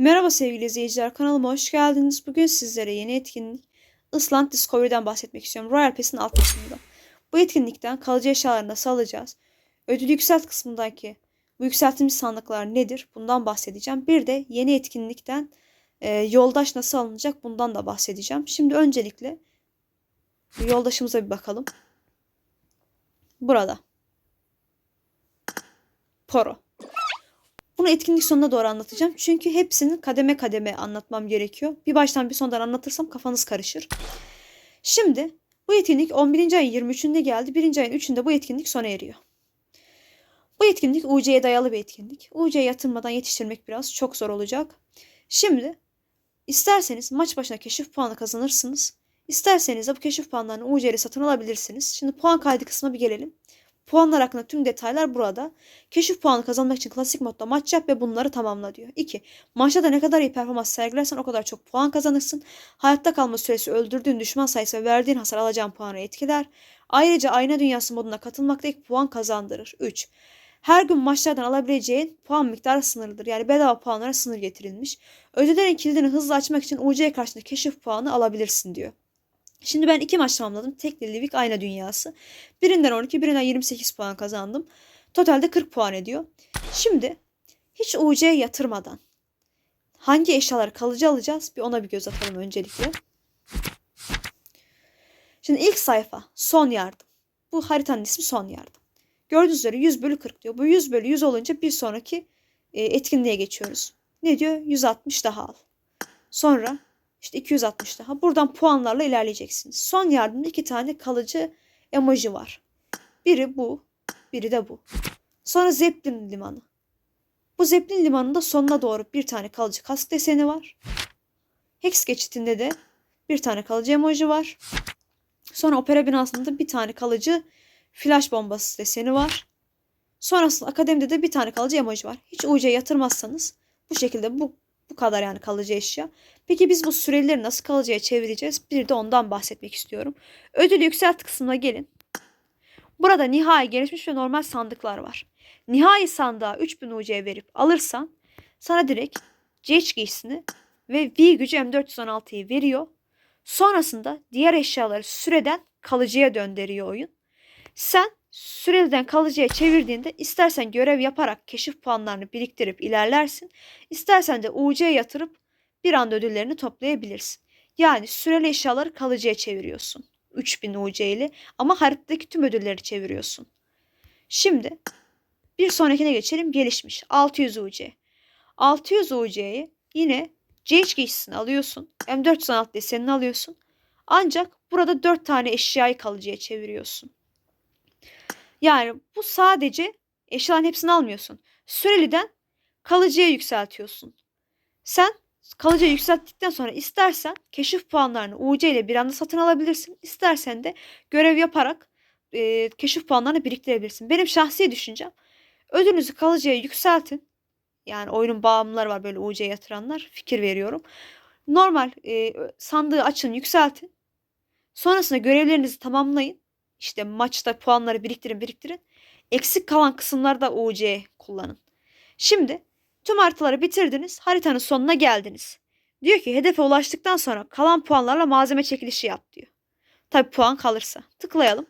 Merhaba sevgili izleyiciler, kanalıma hoş geldiniz. Bugün sizlere yeni etkinlik Island Discovery'den bahsetmek istiyorum. Royal Pass'in alt kısmında. Bu etkinlikten kalıcı eşyaları nasıl alacağız? Ödül yükselt kısmındaki bu yükseltilmiş sandıklar nedir? Bundan bahsedeceğim. Bir de yeni etkinlikten e, yoldaş nasıl alınacak? Bundan da bahsedeceğim. Şimdi öncelikle yoldaşımıza bir bakalım. Burada. Poro. Bunu etkinlik sonuna doğru anlatacağım. Çünkü hepsini kademe kademe anlatmam gerekiyor. Bir baştan bir sondan anlatırsam kafanız karışır. Şimdi bu etkinlik 11. ayın 23'ünde geldi. 1. ayın 3'ünde bu etkinlik sona eriyor. Bu etkinlik UC'ye dayalı bir etkinlik. UC'ye yatırmadan yetiştirmek biraz çok zor olacak. Şimdi isterseniz maç başına keşif puanı kazanırsınız. İsterseniz de bu keşif puanlarını UC'ye satın alabilirsiniz. Şimdi puan kaydı kısmına bir gelelim. Puanlar hakkında tüm detaylar burada. Keşif puanı kazanmak için klasik modda maç yap ve bunları tamamla diyor. 2. Maçta da ne kadar iyi performans sergilersen o kadar çok puan kazanırsın. Hayatta kalma süresi öldürdüğün düşman sayısı ve verdiğin hasar alacağın puanı etkiler. Ayrıca ayna dünyası moduna katılmak da ilk puan kazandırır. 3. Her gün maçlardan alabileceğin puan miktarı sınırlıdır. Yani bedava puanlara sınır getirilmiş. Ödüllerin kilidini hızlı açmak için UC karşısında keşif puanı alabilirsin diyor. Şimdi ben iki maç tamamladım. Tekli Livik Ayna Dünyası. Birinden 12, birinden 28 puan kazandım. Totalde 40 puan ediyor. Şimdi hiç UC yatırmadan hangi eşyaları kalıcı alacağız? Bir ona bir göz atalım öncelikle. Şimdi ilk sayfa son yardım. Bu haritanın ismi son yardım. Gördüğünüz üzere 100 bölü 40 diyor. Bu 100 bölü 100 olunca bir sonraki e, etkinliğe geçiyoruz. Ne diyor? 160 daha al. Sonra işte 260 daha. Buradan puanlarla ilerleyeceksiniz. Son yardımda iki tane kalıcı emoji var. Biri bu, biri de bu. Sonra Zeppelin limanı. Bu Zeppelin limanında sonuna doğru bir tane kalıcı kask deseni var. Hex geçitinde de bir tane kalıcı emoji var. Sonra opera binasında bir tane kalıcı flash bombası deseni var. Sonrasında akademide de bir tane kalıcı emoji var. Hiç UC yatırmazsanız bu şekilde bu bu kadar yani kalıcı eşya. Peki biz bu süreleri nasıl kalıcıya çevireceğiz? Bir de ondan bahsetmek istiyorum. Ödül yükselt kısmına gelin. Burada nihai gelişmiş ve normal sandıklar var. Nihai sandığa 3000 UC verip alırsan sana direkt CH giysisini ve V gücü M416'yı veriyor. Sonrasında diğer eşyaları süreden kalıcıya döndürüyor oyun. Sen süreliden kalıcıya çevirdiğinde istersen görev yaparak keşif puanlarını biriktirip ilerlersin. İstersen de UC yatırıp bir anda ödüllerini toplayabilirsin. Yani süreli eşyaları kalıcıya çeviriyorsun. 3000 UC ile ama haritadaki tüm ödülleri çeviriyorsun. Şimdi bir sonrakine geçelim gelişmiş 600 UC. 600 UC'yi yine CH giysisini alıyorsun. M416 desenini alıyorsun. Ancak burada 4 tane eşyayı kalıcıya çeviriyorsun. Yani bu sadece eşyaların hepsini almıyorsun. Süreliden kalıcıya yükseltiyorsun. Sen kalıcıya yükselttikten sonra istersen keşif puanlarını UC ile bir anda satın alabilirsin. İstersen de görev yaparak e, keşif puanlarını biriktirebilirsin. Benim şahsi düşüncem ödülünüzü kalıcıya yükseltin. Yani oyunun bağımlıları var böyle UC yatıranlar. Fikir veriyorum. Normal e, sandığı açın yükseltin. Sonrasında görevlerinizi tamamlayın. İşte maçta puanları biriktirin biriktirin. Eksik kalan kısımlarda UC kullanın. Şimdi tüm haritaları bitirdiniz. Haritanın sonuna geldiniz. Diyor ki hedefe ulaştıktan sonra kalan puanlarla malzeme çekilişi yap diyor. Tabi puan kalırsa. Tıklayalım.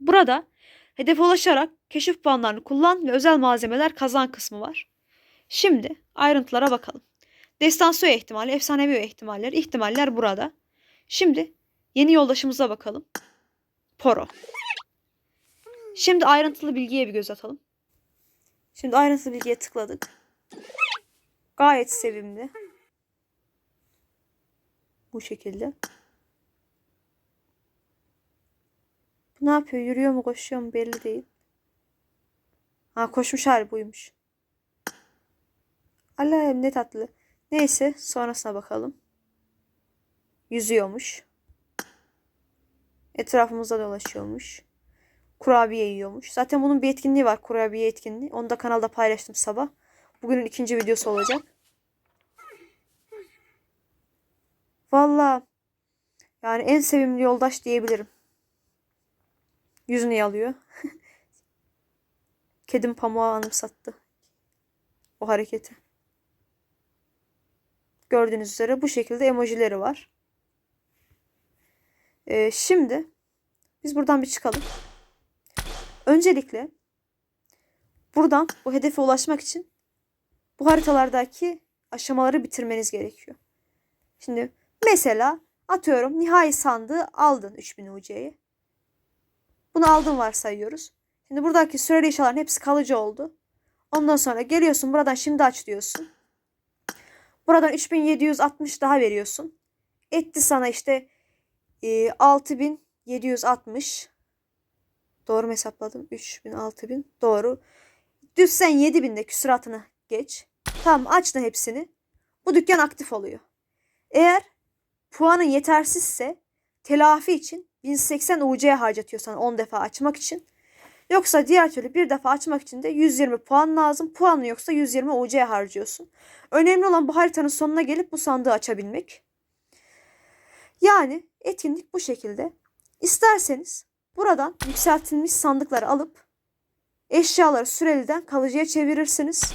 Burada hedefe ulaşarak keşif puanlarını kullan ve özel malzemeler kazan kısmı var. Şimdi ayrıntılara bakalım. Destansı üye ihtimali, efsanevi üye ihtimaller, ihtimaller burada. Şimdi yeni yoldaşımıza bakalım. Poro. Şimdi ayrıntılı bilgiye bir göz atalım. Şimdi ayrıntılı bilgiye tıkladık. Gayet sevimli. Bu şekilde. Bu ne yapıyor? Yürüyor mu koşuyor mu belli değil. Ha koşmuş hali buymuş. Allah'ım ne tatlı. Neyse sonrasına bakalım. Yüzüyormuş. Etrafımızda dolaşıyormuş. Kurabiye yiyormuş. Zaten bunun bir etkinliği var. Kurabiye etkinliği. Onu da kanalda paylaştım sabah. Bugünün ikinci videosu olacak. Valla yani en sevimli yoldaş diyebilirim. Yüzünü yalıyor. Kedim pamuğa anımsattı. O hareketi. Gördüğünüz üzere bu şekilde emojileri var. Ee, şimdi biz buradan bir çıkalım. Öncelikle buradan bu hedefe ulaşmak için bu haritalardaki aşamaları bitirmeniz gerekiyor. Şimdi mesela atıyorum nihai sandığı aldın 3000 UC'yi. Bunu aldın varsayıyoruz. Şimdi buradaki süreli eşyaların hepsi kalıcı oldu. Ondan sonra geliyorsun buradan şimdi aç diyorsun. Buradan 3760 daha veriyorsun. Etti sana işte e, 6760. Doğru mu hesapladım? 3000, 6000. Doğru. Düz sen 7000'de küsuratını geç. Tamam açtın hepsini. Bu dükkan aktif oluyor. Eğer puanın yetersizse telafi için 1080 UC harcatıyor sana 10 defa açmak için. Yoksa diğer türlü bir defa açmak için de 120 puan lazım. Puanın yoksa 120 UC harcıyorsun. Önemli olan bu haritanın sonuna gelip bu sandığı açabilmek. Yani etkinlik bu şekilde. İsterseniz buradan yükseltilmiş sandıkları alıp eşyaları süreliden kalıcıya çevirirsiniz.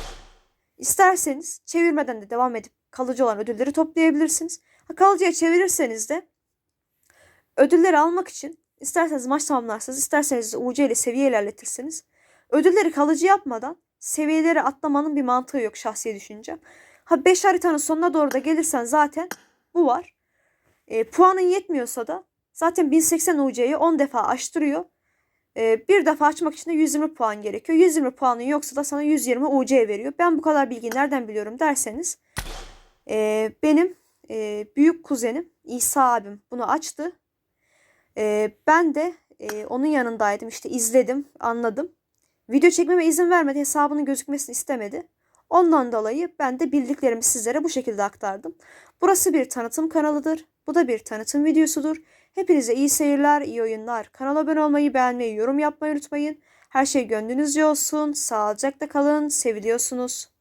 İsterseniz çevirmeden de devam edip kalıcı olan ödülleri toplayabilirsiniz. Ha, kalıcıya çevirirseniz de ödülleri almak için isterseniz maç tamamlarsınız, isterseniz UC ile seviye ilerletirsiniz. Ödülleri kalıcı yapmadan seviyeleri atlamanın bir mantığı yok şahsi düşüncem. Ha 5 haritanın sonuna doğru da gelirsen zaten bu var. E, puanın yetmiyorsa da zaten 1080 UC'yi 10 defa açtırıyor. E, bir defa açmak için de 120 puan gerekiyor. 120 puanın yoksa da sana 120 UC veriyor. Ben bu kadar bilgiyi nereden biliyorum derseniz e, benim e, büyük kuzenim İsa abim bunu açtı. E, ben de e, onun yanındaydım işte izledim anladım. Video çekmeme izin vermedi hesabının gözükmesini istemedi. Ondan dolayı ben de bildiklerimi sizlere bu şekilde aktardım. Burası bir tanıtım kanalıdır. Bu da bir tanıtım videosudur. Hepinize iyi seyirler, iyi oyunlar. Kanala abone olmayı, beğenmeyi, yorum yapmayı unutmayın. Her şey gönlünüzce olsun. Sağlıcakla kalın. Seviliyorsunuz.